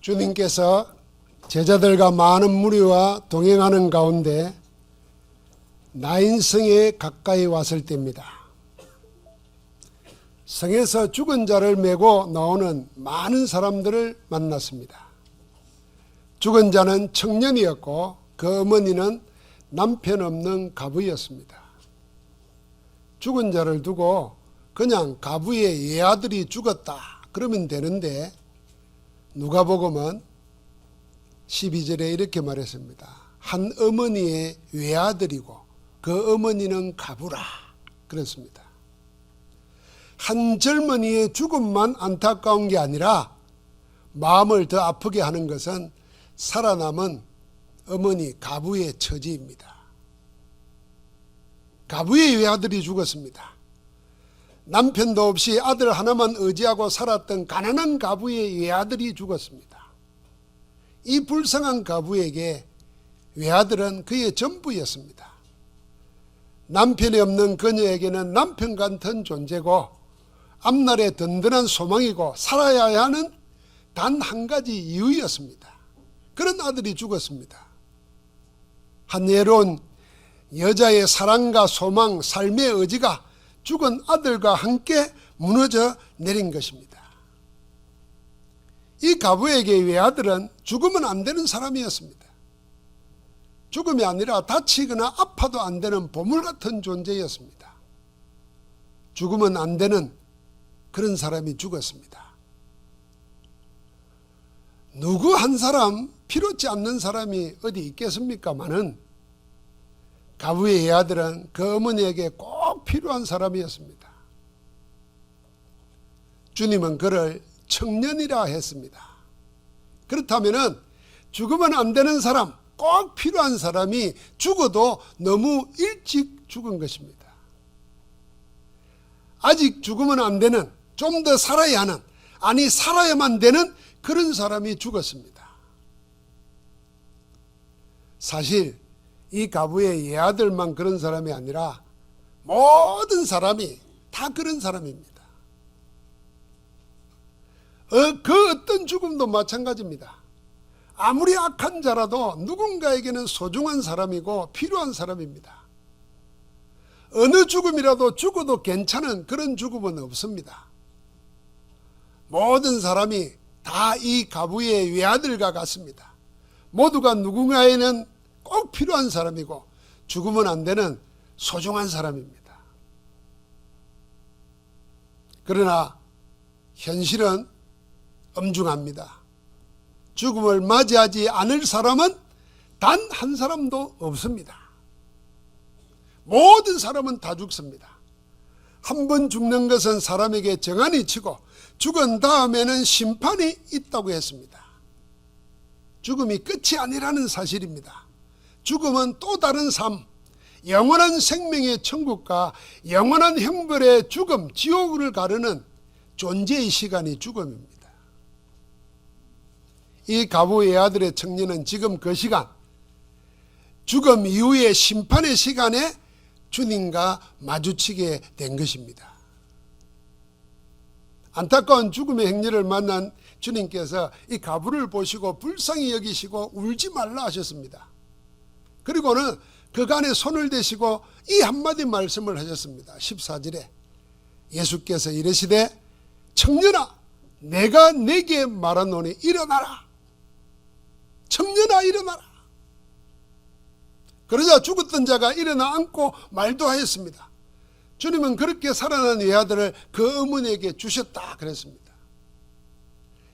주님께서 제자들과 많은 무리와 동행하는 가운데 나인성에 가까이 왔을 때입니다. 성에서 죽은 자를 메고 나오는 많은 사람들을 만났습니다. 죽은 자는 청년이었고 그 어머니는 남편 없는 가부였습니다. 죽은 자를 두고 그냥 가부의 예아들이 죽었다 그러면 되는데 누가복음은 12절에 이렇게 말했습니다. 한 어머니의 외아들이고 그 어머니는 가부라 그랬습니다. 한 젊은이의 죽음만 안타까운 게 아니라 마음을 더 아프게 하는 것은 살아남은 어머니 가부의 처지입니다. 가부의 외아들이 죽었습니다. 남편도 없이 아들 하나만 의지하고 살았던 가난한 가부의 외아들이 죽었습니다. 이 불쌍한 가부에게 외아들은 그의 전부였습니다. 남편이 없는 그녀에게는 남편 같은 존재고 앞날의 든든한 소망이고 살아야 하는 단 한 가지 이유였습니다. 그런 아들이 죽었습니다. 한 예로운 여자의 사랑과 소망, 삶의 의지가 죽은 아들과 함께 무너져 내린 것입니다. 이 가부에게 외아들은 죽으면 안 되는 사람이었습니다. 죽음이 아니라 다치거나 아파도 안 되는 보물 같은 존재였습니다. 죽으면 안 되는 그런 사람이 죽었습니다. 누구 한 사람 필요치 않는 사람이 어디 있겠습니까마는 가부의 애아들은 그 어머니에게 꼭 필요한 사람이었습니다. 주님은 그를 청년이라 했습니다. 그렇다면 죽으면 안 되는 사람, 꼭 필요한 사람이 죽어도 너무 일찍 죽은 것입니다. 아직 죽으면 안 되는, 좀 더 살아야 하는, 아니 살아야만 되는 그런 사람이 죽었습니다. 사실 이 가부의 예아들만 그런 사람이 아니라 모든 사람이 다 그런 사람입니다. 어, 그 어떤 죽음도 마찬가지입니다. 아무리 악한 자라도 누군가에게는 소중한 사람이고 필요한 사람입니다. 어느 죽음이라도 죽어도 괜찮은 그런 죽음은 없습니다. 모든 사람이 다 이 가부의 외아들과 같습니다. 모두가 누군가에는 꼭 필요한 사람이고 죽으면 안 되는 소중한 사람입니다. 그러나 현실은 엄중합니다. 죽음을 맞이하지 않을 사람은 단 한 사람도 없습니다. 모든 사람은 다 죽습니다. 한 번 죽는 것은 사람에게 정한이 치고 죽은 다음에는 심판이 있다고 했습니다. 죽음이 끝이 아니라는 사실입니다. 죽음은 또 다른 삶, 영원한 생명의 천국과 영원한 형벌의 죽음, 지옥을 가르는 존재의 시간이 죽음입니다. 이 가부의 아들의 청년은 지금 그 시간, 죽음 이후의 심판의 시간에 주님과 마주치게 된 것입니다. 안타까운 죽음의 행렬을 만난 주님께서 이 가부를 보시고 불쌍히 여기시고 울지 말라 하셨습니다. 그리고는 그간에 손을 대시고 이 한마디 말씀을 하셨습니다. 14절에 예수께서 이르시되 청년아 내가 내게 말하노니 일어나라. 청년아 일어나라. 그러자 죽었던 자가 일어나 앉고 말도 하였습니다. 주님은 그렇게 살아난 외아들을 그 어머니에게 주셨다 그랬습니다.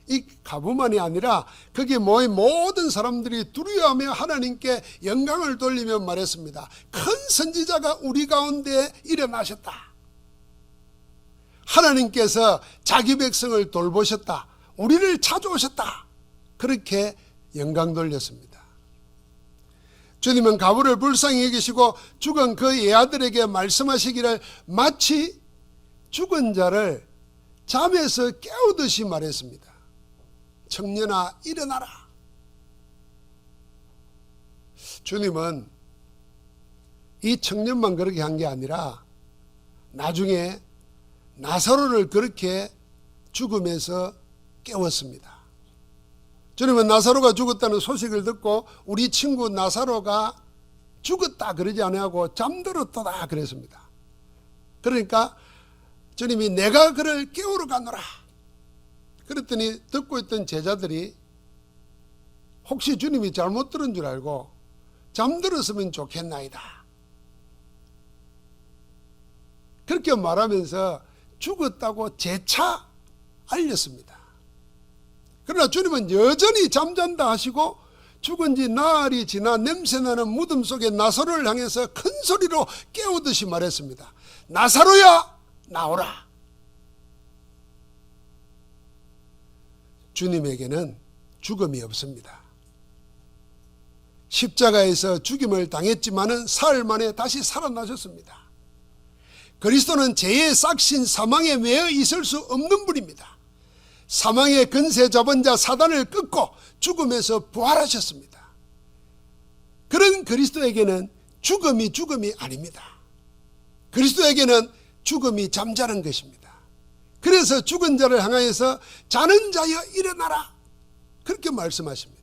이 가부만이 아니라 거기 모인 모든 사람들이 두려워하며 하나님께 영광을 돌리며 말했습니다. 큰 선지자가 우리 가운데 일어나셨다. 하나님께서 자기 백성을 돌보셨다. 우리를 찾아오셨다. 그렇게 영광 돌렸습니다. 주님은 가부를 불쌍히 여기시고 죽은 그 예아들에게 말씀하시기를 마치 죽은 자를 잠에서 깨우듯이 말했습니다. 청년아 일어나라. 주님은 이 청년만 그렇게 한 게 아니라 나중에 나사로를 그렇게 죽음에서 깨웠습니다. 주님은 나사로가 죽었다는 소식을 듣고 우리 친구 나사로가 죽었다 그러지 아니하고 잠들었다 그랬습니다. 그러니까 주님이 내가 그를 깨우러 가노라. 그랬더니 듣고 있던 제자들이 혹시 주님이 잘못 들은 줄 알고 잠들었으면 좋겠나이다. 그렇게 말하면서 죽었다고 재차 알렸습니다. 그러나 주님은 여전히 잠잔다 하시고 죽은 지 나흘이 지나 냄새나는 무덤 속에 나사로를 향해서 큰 소리로 깨우듯이 말했습니다. 나사로야 나오라. 주님에게는 죽음이 없습니다. 십자가에서 죽임을 당했지만은 사흘 만에 다시 살아나셨습니다. 그리스도는 죄의 싹신 사망에 매여 있을 수 없는 분입니다. 사망의 근세 잡은 자 사단을 끊고 죽음에서 부활하셨습니다. 그런 그리스도에게는 죽음이 죽음이 아닙니다. 그리스도에게는 죽음이 잠자는 것입니다. 그래서 죽은 자를 향하여서 자는 자여 일어나라. 그렇게 말씀하십니다.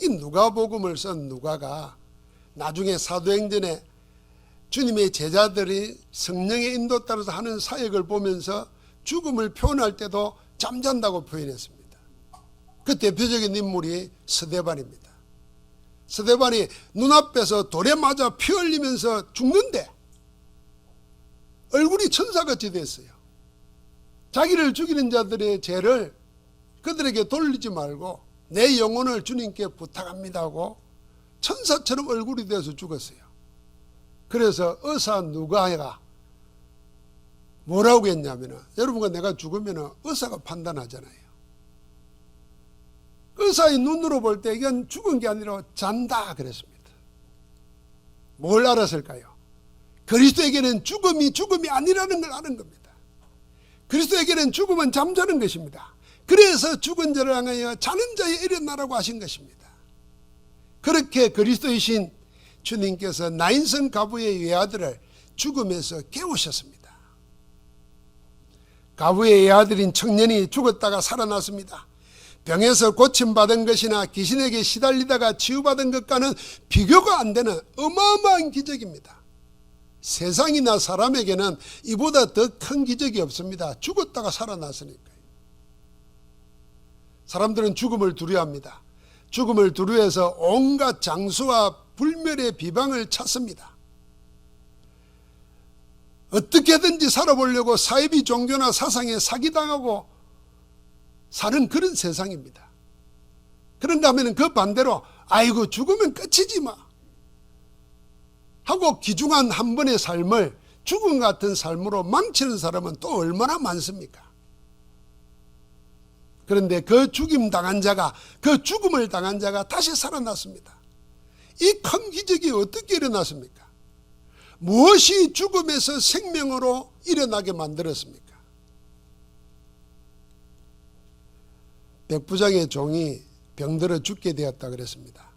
이 누가복음을 쓴 누가가 나중에 사도행전에 주님의 제자들이 성령의 인도 따라서 하는 사역을 보면서 죽음을 표현할 때도 잠잔다고 표현했습니다. 그 대표적인 인물이 스데반입니다. 스데반이 눈앞에서 돌에 맞아 피 흘리면서 죽는데 얼굴이 천사같이 됐어요. 자기를 죽이는 자들의 죄를 그들에게 돌리지 말고 내 영혼을 주님께 부탁합니다 하고 천사처럼 얼굴이 되어서 죽었어요. 그래서 의사 누가가 뭐라고 했냐면 여러분과 내가 죽으면 의사가 판단하잖아요. 의사의 눈으로 볼 때 이건 죽은 게 아니라 잔다 그랬습니다. 뭘 알았을까요? 그리스도에게는 죽음이 죽음이 아니라는 걸 아는 겁니다. 그리스도에게는 죽음은 잠자는 것입니다. 그래서 죽은 자를 향하여 자는 자에 일어나라고 하신 것입니다. 그렇게 그리스도이신 주님께서 나인성 가부의 외아들을 죽음에서 깨우셨습니다. 가부의 외아들인 청년이 죽었다가 살아났습니다. 병에서 고침받은 것이나 귀신에게 시달리다가 치유받은 것과는 비교가 안 되는 어마어마한 기적입니다. 세상이나 사람에게는 이보다 더 큰 기적이 없습니다. 죽었다가 살아났으니까요. 사람들은 죽음을 두려워합니다. 죽음을 두려워해서 온갖 장수와 불멸의 비방을 찾습니다. 어떻게든지 살아보려고 사이비 종교나 사상에 사기당하고 사는 그런 세상입니다. 그런가 하면 그 반대로 아이고 죽으면 끝이지 마 하고 기중한 한 번의 삶을 죽음 같은 삶으로 망치는 사람은 또 얼마나 많습니까? 그런데 그 죽임 당한 자가 그 죽음을 당한 자가 다시 살아났습니다. 이 큰 기적이 어떻게 일어났습니까? 무엇이 죽음에서 생명으로 일어나게 만들었습니까? 백부장의 종이 병들어 죽게 되었다 그랬습니다.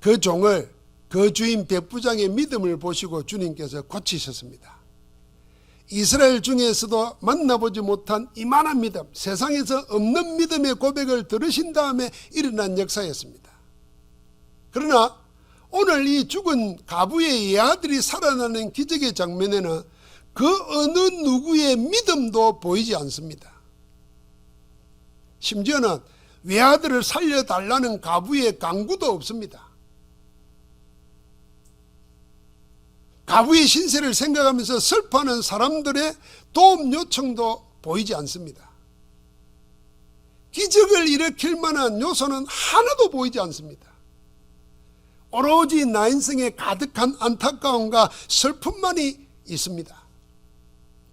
그 종을 그 주인 백부장의 믿음을 보시고 주님께서 고치셨습니다. 이스라엘 중에서도 만나보지 못한 이만한 믿음, 세상에서 없는 믿음의 고백을 들으신 다음에 일어난 역사였습니다. 그러나 오늘 이 죽은 가부의 예아들이 살아나는 기적의 장면에는 그 어느 누구의 믿음도 보이지 않습니다. 심지어는 외아들을 살려달라는 가부의 강구도 없습니다. 가부의 신세를 생각하면서 슬퍼하는 사람들의 도움 요청도 보이지 않습니다. 기적을 일으킬 만한 요소는 하나도 보이지 않습니다. 오로지 나인성에 가득한 안타까움과 슬픔만이 있습니다.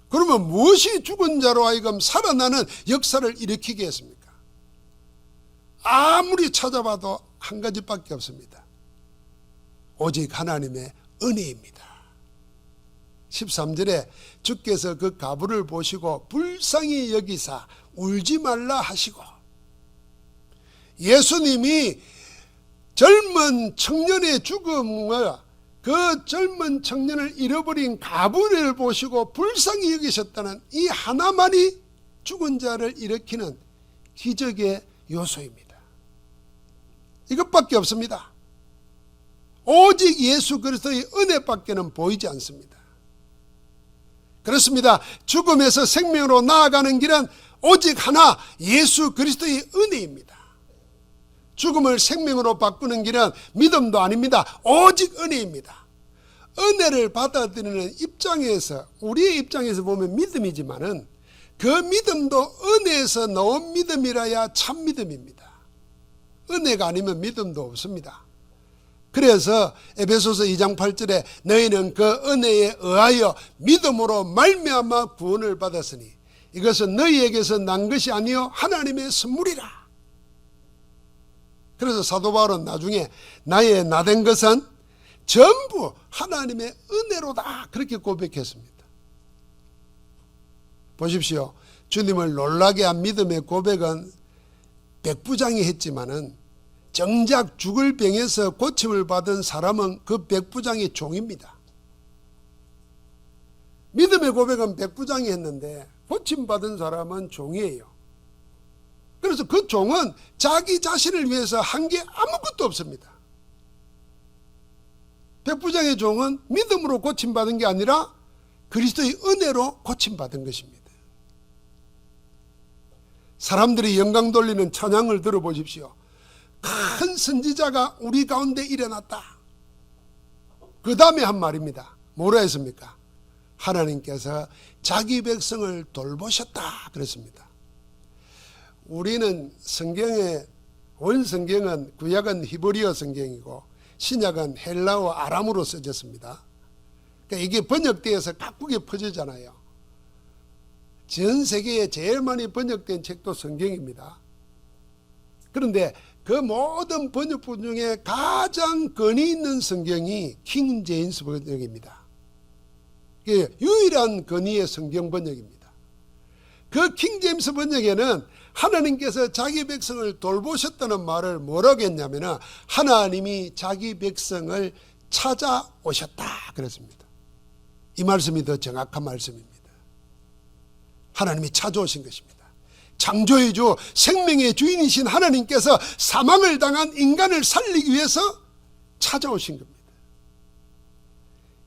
그러면 무엇이 죽은 자로 하여금 살아나는 역사를 일으키게 했습니까? 아무리 찾아봐도 한 가지밖에 없습니다. 오직 하나님의 은혜입니다. 13절에 주께서 그 가부를 보시고 불쌍히 여기사 울지 말라 하시고 예수님이 젊은 청년의 죽음을 그 젊은 청년을 잃어버린 가부를 보시고 불쌍히 여기셨다는 이 하나만이 죽은 자를 일으키는 기적의 요소입니다. 이것밖에 없습니다. 오직 예수 그리스도의 은혜밖에는 보이지 않습니다. 그렇습니다. 죽음에서 생명으로 나아가는 길은 오직 하나 예수 그리스도의 은혜입니다. 죽음을 생명으로 바꾸는 길은 믿음도 아닙니다. 오직 은혜입니다. 은혜를 받아들이는 입장에서 우리의 입장에서 보면 믿음이지만은 그 믿음도 은혜에서 나온 믿음이라야 참 믿음입니다. 은혜가 아니면 믿음도 없습니다. 그래서 에베소서 2장 8절에 너희는 그 은혜에 의하여 믿음으로 말미암아 구원을 받았으니 이것은 너희에게서 난 것이 아니요 하나님의 선물이라. 그래서 사도 바울은 나중에 나의 나된 것은 전부 하나님의 은혜로다 그렇게 고백했습니다. 보십시오. 주님을 놀라게 한 믿음의 고백은 백부장이 했지만은 정작 죽을 병에서 고침을 받은 사람은 그 백부장의 종입니다. 믿음의 고백은 백부장이 했는데 고침받은 사람은 종이에요. 그래서 그 종은 자기 자신을 위해서 한 게 아무것도 없습니다. 백부장의 종은 믿음으로 고침받은 게 아니라 그리스도의 은혜로 고침받은 것입니다. 사람들이 영광 돌리는 찬양을 들어보십시오. 큰 선지자가 우리 가운데 일어났다. 그 다음에 한 말입니다. 뭐라 했습니까? 하나님께서 자기 백성을 돌보셨다. 그랬습니다. 우리는 성경에 원 성경은 구약은 히브리어 성경이고 신약은 헬라어 아람으로 써졌습니다. 그러니까 이게 번역되어서 각국에 퍼지잖아요. 전 세계에 제일 많이 번역된 책도 성경입니다. 그런데 그 모든 번역본 중에 가장 권위 있는 성경이 킹 제임스 번역입니다. 유일한 권위의 성경 번역입니다. 그 킹 제임스 번역에는 하나님께서 자기 백성을 돌보셨다는 말을 뭐라고 했냐면 하나님이 자기 백성을 찾아오셨다 그랬습니다. 이 말씀이 더 정확한 말씀입니다. 하나님이 찾아오신 것입니다. 창조의 주, 생명의 주인이신 하나님께서 사망을 당한 인간을 살리기 위해서 찾아오신 겁니다.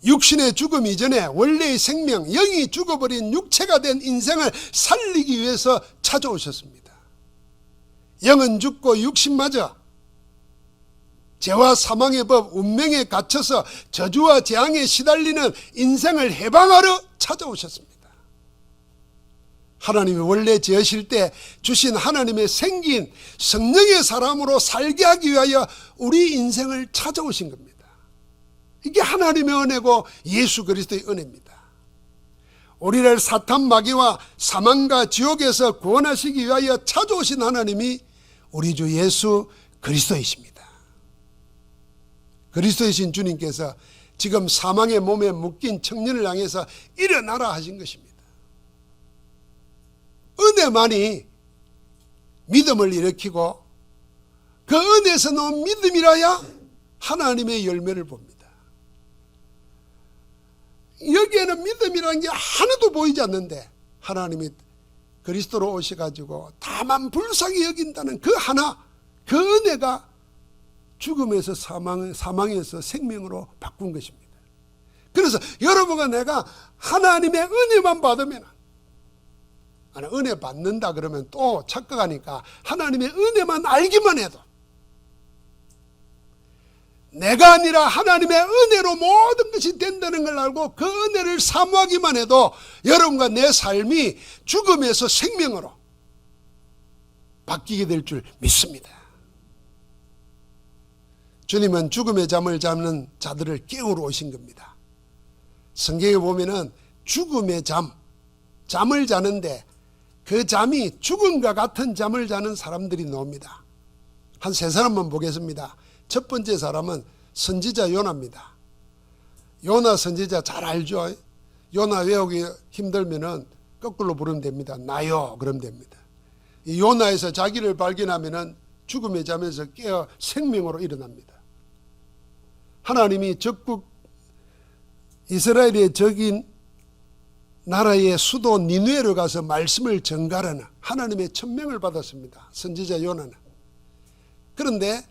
육신의 죽음 이전에 원래의 생명, 영이 죽어버린 육체가 된 인생을 살리기 위해서 찾아오셨습니다. 영은 죽고 육신마저 죄와 사망의 법, 운명에 갇혀서 저주와 재앙에 시달리는 인생을 해방하러 찾아오셨습니다. 하나님이 원래 지으실 때 주신 하나님의 생긴 성령의 사람으로 살게 하기 위하여 우리 인생을 찾아오신 겁니다. 이게 하나님의 은혜고 예수 그리스도의 은혜입니다. 우리를 사탄 마귀와 사망과 지옥에서 구원하시기 위하여 찾아오신 하나님이 우리 주 예수 그리스도이십니다. 그리스도이신 주님께서 지금 사망의 몸에 묶인 청년을 향해서 일어나라 하신 것입니다. 은혜만이 믿음을 일으키고 그 은혜에서 나온 믿음이라야 하나님의 열매를 봅니다. 여기에는 믿음이라는 게 하나도 보이지 않는데 하나님이 그리스도로 오셔가지고 다만 불쌍히 여긴다는 그 하나 그 은혜가 죽음에서 사망, 사망에서 생명으로 바꾼 것입니다. 그래서 여러분과 내가 하나님의 은혜만 받으면 은혜 받는다 그러면 또 착각하니까 하나님의 은혜만 알기만 해도 내가 아니라 하나님의 은혜로 모든 것이 된다는 걸 알고 그 은혜를 사모하기만 해도 여러분과 내 삶이 죽음에서 생명으로 바뀌게 될 줄 믿습니다. 주님은 죽음의 잠을 잡는 자들을 깨우러 오신 겁니다. 성경에 보면은 죽음의 잠, 잠을 자는데 그 잠이 죽음과 같은 잠을 자는 사람들이 나옵니다. 한 세 사람만 보겠습니다. 첫 번째 사람은 선지자 요나입니다. 요나 선지자 잘 알죠? 요나 외우기 힘들면은 거꾸로 부르면 됩니다. 나요 그러면 됩니다. 이 요나에서 자기를 발견하면은 죽음의 잠에서 깨어 생명으로 일어납니다. 하나님이 적국 이스라엘의 적인 나라의 수도 니누에로 가서 말씀을 전가라는 하나님의 천명을 받았습니다. 선지자 요나는. 그런데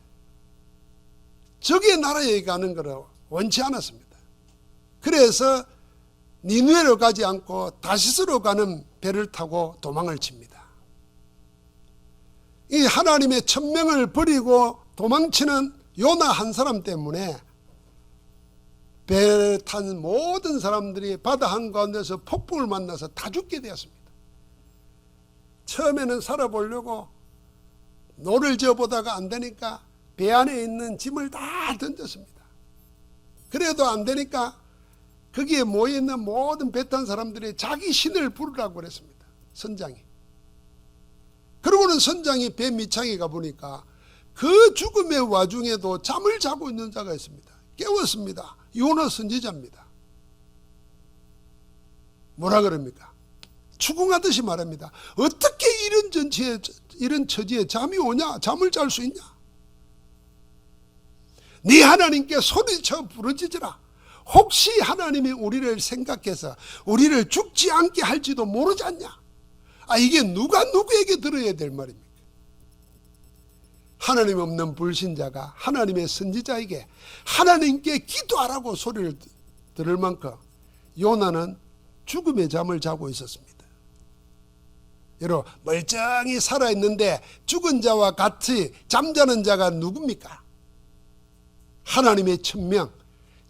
적의 나라에 가는 것을 원치 않았습니다. 그래서 니누에로 가지 않고 다시스로 가는 배를 타고 도망을 칩니다. 이 하나님의 천명을 버리고 도망치는 요나 한 사람 때문에 배를 탄 모든 사람들이 바다 한가운데서 폭풍을 만나서 다 죽게 되었습니다. 처음에는 살아보려고 노를 지어보다가 안 되니까 배 안에 있는 짐을 다 던졌습니다. 그래도 안 되니까 거기에 모여있는 모든 배 탄 사람들이 자기 신을 부르라고 그랬습니다. 선장이. 그러고는 선장이 배 밑창에 가보니까 그 죽음의 와중에도 잠을 자고 있는 자가 있습니다. 깨웠습니다. 요나 선지자입니다. 뭐라 그럽니까? 추궁하듯이 말합니다. 어떻게 이런 전치에 이런 처지에 잠이 오냐? 잠을 잘 수 있냐? 네 하나님께 소리쳐 부르짖으라. 혹시 하나님이 우리를 생각해서 우리를 죽지 않게 할지도 모르지 않냐? 아 이게 누가 누구에게 들어야 될 말입니까? 하나님 없는 불신자가 하나님의 선지자에게 하나님께 기도하라고 소리를 들을 만큼 요나는 죽음의 잠을 자고 있었습니다. 여러분 멀쩡히 살아있는데 죽은 자와 같이 잠자는 자가 누굽니까? 하나님의 천명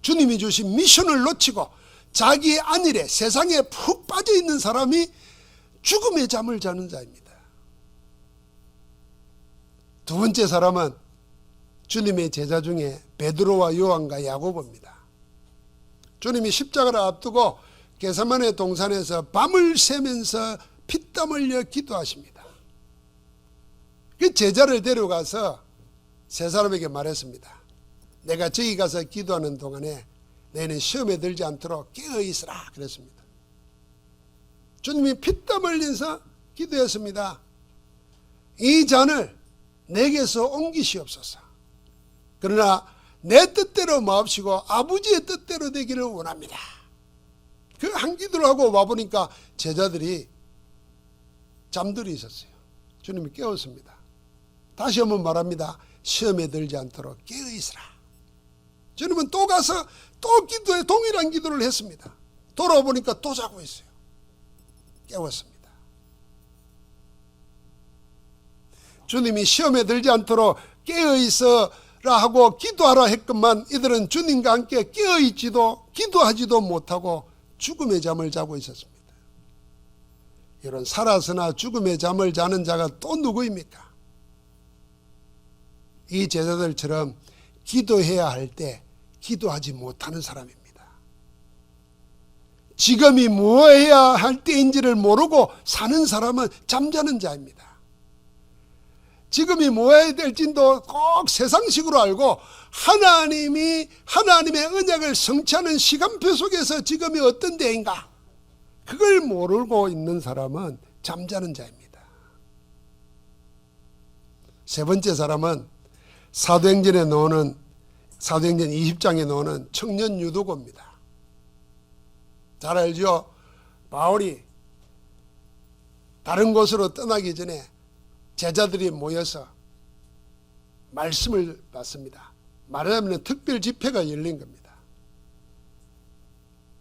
주님이 주신 미션을 놓치고 자기의 안일에 세상에 푹 빠져 있는 사람이 죽음의 잠을 자는 자입니다. 두 번째 사람은 주님의 제자 중에 베드로와 요한과 야고보입니다. 주님이 십자가를 앞두고 게사만의 동산에서 밤을 새면서 피땀 흘려 기도하십니다. 그 제자를 데려가서 세 사람에게 말했습니다. 내가 저기 가서 기도하는 동안에 너희는 시험에 들지 않도록 깨어 있으라 그랬습니다. 주님이 피땀 흘려서 기도했습니다. 이 잔을 내게서 옮기시옵소서. 그러나 내 뜻대로 마옵시고 아버지의 뜻대로 되기를 원합니다. 그 한 기도를 하고 와보니까 제자들이 잠들어 있었어요. 주님이 깨웠습니다. 다시 한번 말합니다. 시험에 들지 않도록 깨어 있으라. 주님은 또 가서 또 기도에 동일한 기도를 했습니다. 돌아보니까 또 자고 있어요. 깨웠습니다. 주님이 시험에 들지 않도록 깨어 있어라 하고 기도하라 했건만 이들은 주님과 함께 깨어 있지도 기도하지도 못하고 죽음의 잠을 자고 있었습니다. 이런 살아서나 죽음의 잠을 자는 자가 또 누구입니까? 이 제자들처럼 기도해야 할 때 기도하지 못하는 사람입니다. 지금이 뭐 해야 할 때인지를 모르고 사는 사람은 잠자는 자입니다. 지금이 뭐 해야 될진도 꼭 세상식으로 알고 하나님이 하나님의 언약을 성취하는 시간표 속에서 지금이 어떤 때인가 그걸 모르고 있는 사람은 잠자는 자입니다. 세 번째 사람은 사도행전에 나오는 사도행전 20장에 나오는 청년 유도고입니다. 잘 알죠? 바울이 다른 곳으로 떠나기 전에 제자들이 모여서 말씀을 받습니다. 말하자면 특별 집회가 열린 겁니다.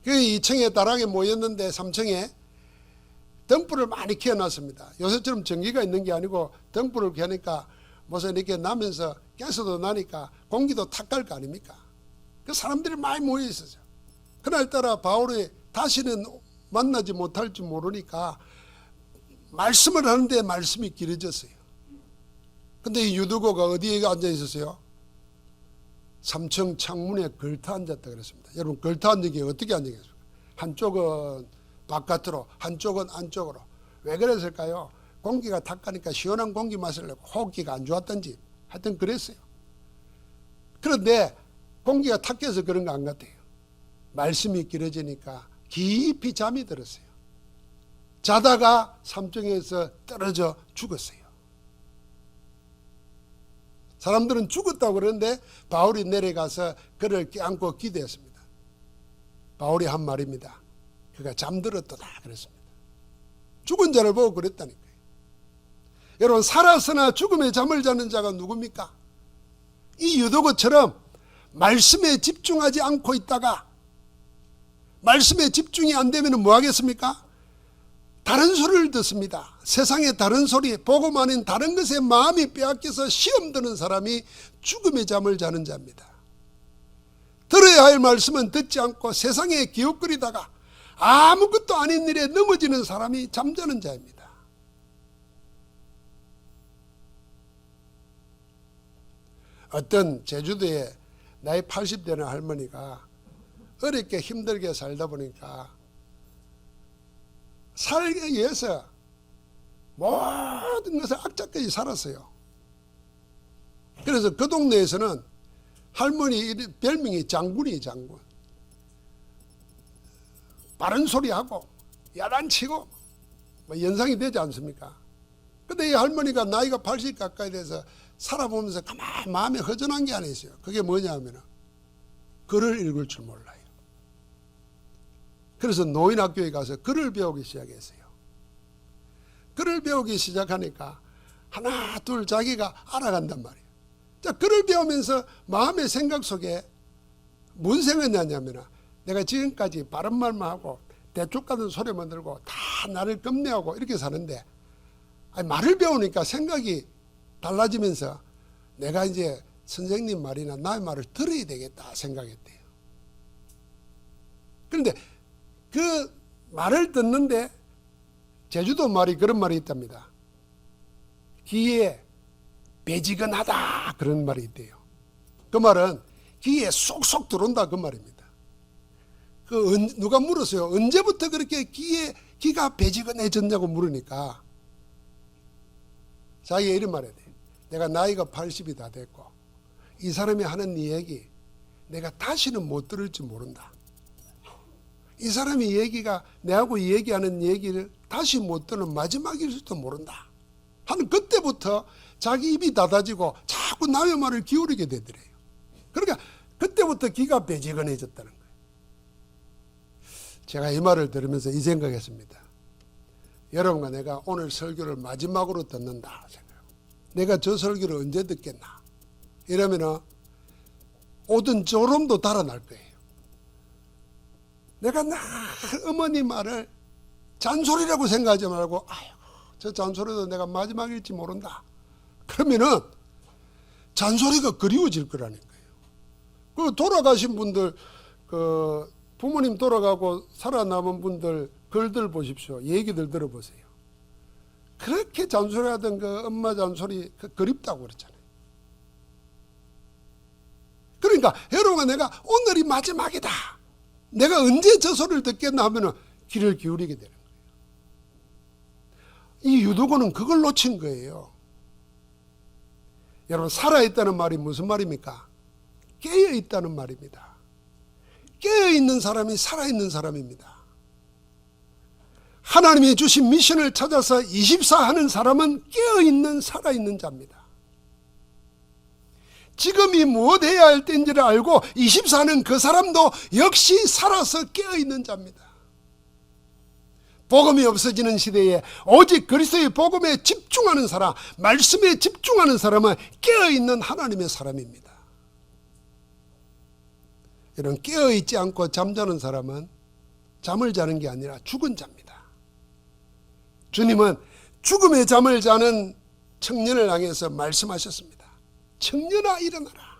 그 2층에 다락에 모였는데 3층에 등불을 많이 켜놨습니다. 요새처럼 전기가 있는 게 아니고 등불을 켜니까 무슨 이렇게 나면서 가스도 나니까 공기도 탁갈 거 아닙니까? 그 사람들이 많이 모여 있었죠. 그날따라 바울이 다시는 만나지 못할지 모르니까 말씀을 하는데 말씀이 길어졌어요. 근데 이 유두고가 어디에 앉아 있었어요? 3층 창문에 걸터 앉았다 그랬습니다. 여러분 걸터 앉은 게 어떻게 앉은 겠습니까? 한쪽은 바깥으로 한쪽은 안쪽으로 왜 그랬을까요? 공기가 탁 가니까 시원한 공기 마시려고 호흡기가 안 좋았던지 하여튼 그랬어요. 그런데 공기가 탁해서 그런 거 안 같아요. 말씀이 길어지니까 깊이 잠이 들었어요. 자다가 삼층에서 떨어져 죽었어요. 사람들은 죽었다고 그러는데 바울이 내려가서 그를 껴안고 기도했습니다. 바울이 한 말입니다. 그가 잠들었다 그랬습니다. 죽은 자를 보고 그랬다니까요. 여러분 살아서나 죽음의 잠을 자는 자가 누굽니까? 이 유도거처럼 말씀에 집중하지 않고 있다가 말씀에 집중이 안 되면 뭐 하겠습니까? 다른 소리를 듣습니다. 세상의 다른 소리, 보고만 는 다른 것에 마음이 빼앗겨서 시험 드는 사람이 죽음의 잠을 자는 자입니다. 들어야 할 말씀은 듣지 않고 세상에 기웃거리다가 아무것도 아닌 일에 넘어지는 사람이 잠자는 자입니다. 어떤 제주도에 나이 80되는 할머니가 어렵게 힘들게 살다 보니까 살기 위해서 모든 것을 악착까지 살았어요. 그래서 그 동네에서는 할머니 별명이 장군이 장군. 바른 소리하고 야단치고 뭐 연상이 되지 않습니까? 근데 이 할머니가 나이가 80 가까이 돼서 살아보면서 가만 마음에 허전한 게 있어요. 그게 뭐냐 하면은 글을 읽을 줄 몰라요. 그래서 노인학교에 가서 글을 배우기 시작했어요. 글을 배우기 시작하니까 하나 둘 자기가 알아간단 말이에요. 자, 글을 배우면서 마음의 생각 속에 뭔 생각이냐면 내가 지금까지 바른 말만 하고 대쪽 같은 소리만 들고 다 나를 겁내하고 이렇게 사는데 말을 배우니까 생각이 달라지면서 내가 이제 선생님 말이나 나의 말을 들어야 되겠다 생각했대요. 그런데 그 말을 듣는데 제주도 말이 그런 말이 있답니다. 귀에 배지근하다 그런 말이 있대요. 그 말은 귀에 쏙쏙 들어온다 그 말입니다. 그 언- 누가 물었어요. 언제부터 그렇게 귀에 귀가 배지근해졌냐고 물으니까 자기가 이런 말해야 돼. 내가 나이가 80이 다 됐고 이 사람이 하는 이 얘기 내가 다시는 못 들을지 모른다. 이 사람이 얘기가 내하고 이 얘기하는 얘기를 다시 못 듣는 마지막일지도 모른다. 하는 그때부터 자기 입이 닫아지고 자꾸 남의 말을 기울이게 되더래요. 그러니까 그때부터 귀가 배지근해졌다는 거예요. 제가 이 말을 들으면서 이 생각했습니다. 여러분과 내가 오늘 설교를 마지막으로 듣는다 생각. 내가 저 설교를 언제 듣겠나? 이러면은 오든 졸음도 달아날 거예요. 내가 나 어머니 말을 잔소리라고 생각하지 말고 아유 저 잔소리도 내가 마지막일지 모른다. 그러면은 잔소리가 그리워질 거라는 거예요. 그 돌아가신 분들 그 부모님 돌아가고 살아남은 분들 글들 보십시오. 얘기들 들어보세요. 그렇게 잔소리하던 그 엄마 잔소리 그 그립다고 그랬잖아요. 그러니까 여러분 내가 오늘이 마지막이다. 내가 언제 저 소리를 듣겠나 하면은 귀를 기울이게 되는 거예요. 이 유도고는 그걸 놓친 거예요. 여러분 살아있다는 말이 무슨 말입니까? 깨어있다는 말입니다. 깨어있는 사람이 살아있는 사람입니다. 하나님이 주신 미션을 찾아서 24 하는 사람은 깨어있는 살아있는 자입니다. 지금이 무엇 해야 할 때인지를 알고 24는 그 사람도 역시 살아서 깨어있는 자입니다. 복음이 없어지는 시대에 오직 그리스도의 복음에 집중하는 사람, 말씀에 집중하는 사람은 깨어있는 하나님의 사람입니다. 이런 깨어있지 않고 잠자는 사람은 잠을 자는 게 아니라 죽은 자입니다. 주님은 죽음의 잠을 자는 청년을 향해서 말씀하셨습니다. 청년아 일어나라.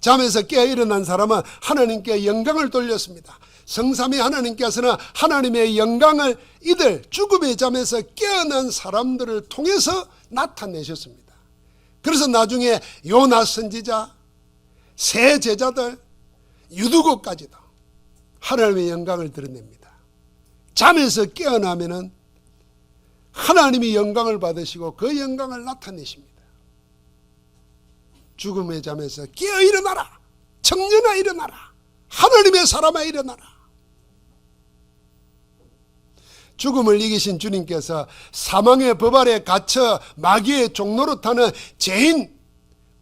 잠에서 깨어 일어난 사람은 하나님께 영광을 돌렸습니다. 성삼위 하나님께서는 하나님의 영광을 이들 죽음의 잠에서 깨어난 사람들을 통해서 나타내셨습니다. 그래서 나중에 요나 선지자, 세 제자들, 유두고까지도 하나님의 영광을 드러냅니다. 잠에서 깨어나면은 하나님이 영광을 받으시고 그 영광을 나타내십니다. 죽음의 잠에서 깨어 일어나라. 청년아 일어나라. 하나님의 사람아 일어나라. 죽음을 이기신 주님께서 사망의 법 아래 갇혀 마귀의 종로로 타는 죄인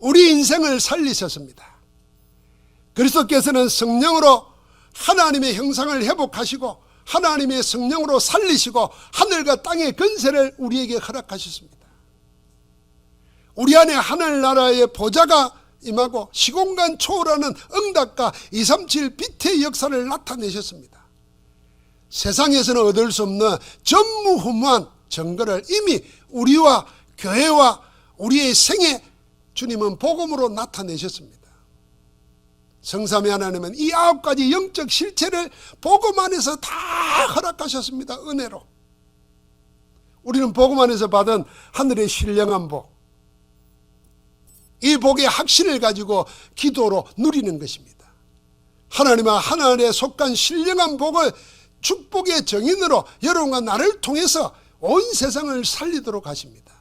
우리 인생을 살리셨습니다. 그리스도께서는 성령으로 하나님의 형상을 회복하시고 하나님의 성령으로 살리시고 하늘과 땅의 건세를 우리에게 허락하셨습니다. 우리 안에 하늘나라의 보좌가 임하고 시공간 초월하는 응답과 237 빛의 역사를 나타내셨습니다. 세상에서는 얻을 수 없는 전무후무한 증거를 이미 우리와 교회와 우리의 생에 주님은 복음으로 나타내셨습니다. 성삼위 하나님은 이 아홉 가지 영적 실체를 복음 안에서 다 허락하셨습니다. 은혜로. 우리는 복음 안에서 받은 하늘의 신령한 복. 이 복의 확신을 가지고 기도로 누리는 것입니다. 하나님은 하나님에 속한 신령한 복을 축복의 정인으로 여러분과 나를 통해서 온 세상을 살리도록 하십니다.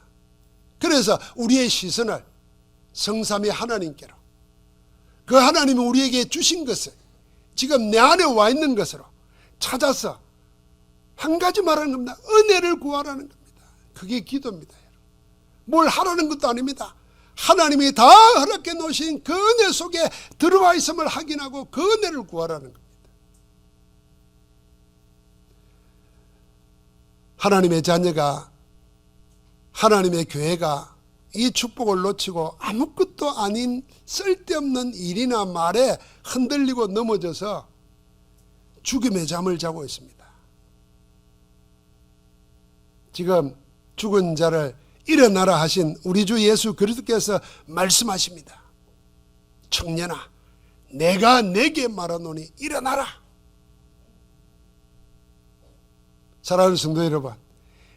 그래서 우리의 시선을 성삼위 하나님께로 그 하나님은 우리에게 주신 것을 지금 내 안에 와 있는 것으로 찾아서 한 가지 말하는 겁니다. 은혜를 구하라는 겁니다. 그게 기도입니다. 뭘 하라는 것도 아닙니다. 하나님이 다 허락해 놓으신 그 은혜 속에 들어와 있음을 확인하고 그 은혜를 구하라는 겁니다. 하나님의 자녀가 하나님의 교회가 이 축복을 놓치고 아무것도 아닌 쓸데없는 일이나 말에 흔들리고 넘어져서 죽음의 잠을 자고 있습니다. 지금 죽은 자를 일어나라 하신 우리 주 예수 그리스도께서 말씀하십니다. 청년아, 내가 내게 말하노니 일어나라. 사랑하는 성도 여러분,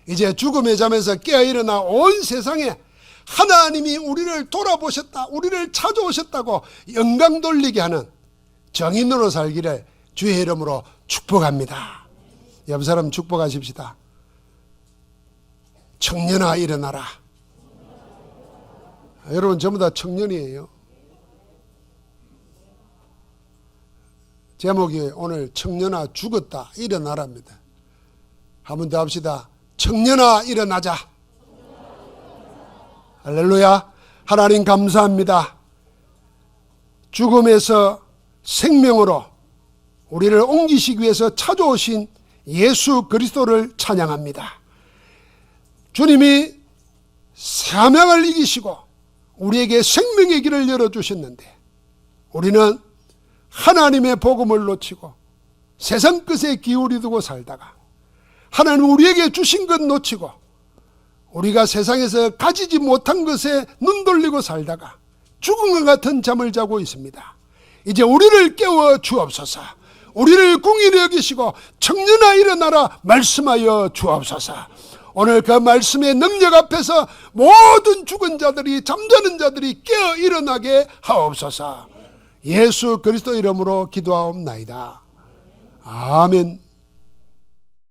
이제 죽음의 잠에서 깨어 일어나 온 세상에 하나님이 우리를 돌아보셨다, 우리를 찾아오셨다고 영광 돌리게 하는 정인으로 살기를 주의 이름으로 축복합니다. 옆 사람 축복하십시다. 청년아 일어나라. 여러분 전부 다 청년이에요. 제목이 오늘 청년아 죽었다 일어나랍니다. 한 번 더 합시다. 청년아 일어나자. 할렐루야. 하나님 감사합니다. 죽음에서 생명으로 우리를 옮기시기 위해서 찾아오신 예수 그리스도를 찬양합니다. 주님이 사명을 이기시고 우리에게 생명의 길을 열어주셨는데 우리는 하나님의 복음을 놓치고 세상 끝에 기울이 두고 살다가 하나님 우리에게 주신 것 놓치고 우리가 세상에서 가지지 못한 것에 눈 돌리고 살다가 죽은 것 같은 잠을 자고 있습니다. 이제 우리를 깨워 주옵소서. 우리를 궁히 여기시고 청년아 일어나라 말씀하여 주옵소서. 오늘 그 말씀의 능력 앞에서 모든 죽은 자들이 잠자는 자들이 깨어 일어나게 하옵소서. 예수 그리스도 이름으로 기도하옵나이다. 아멘.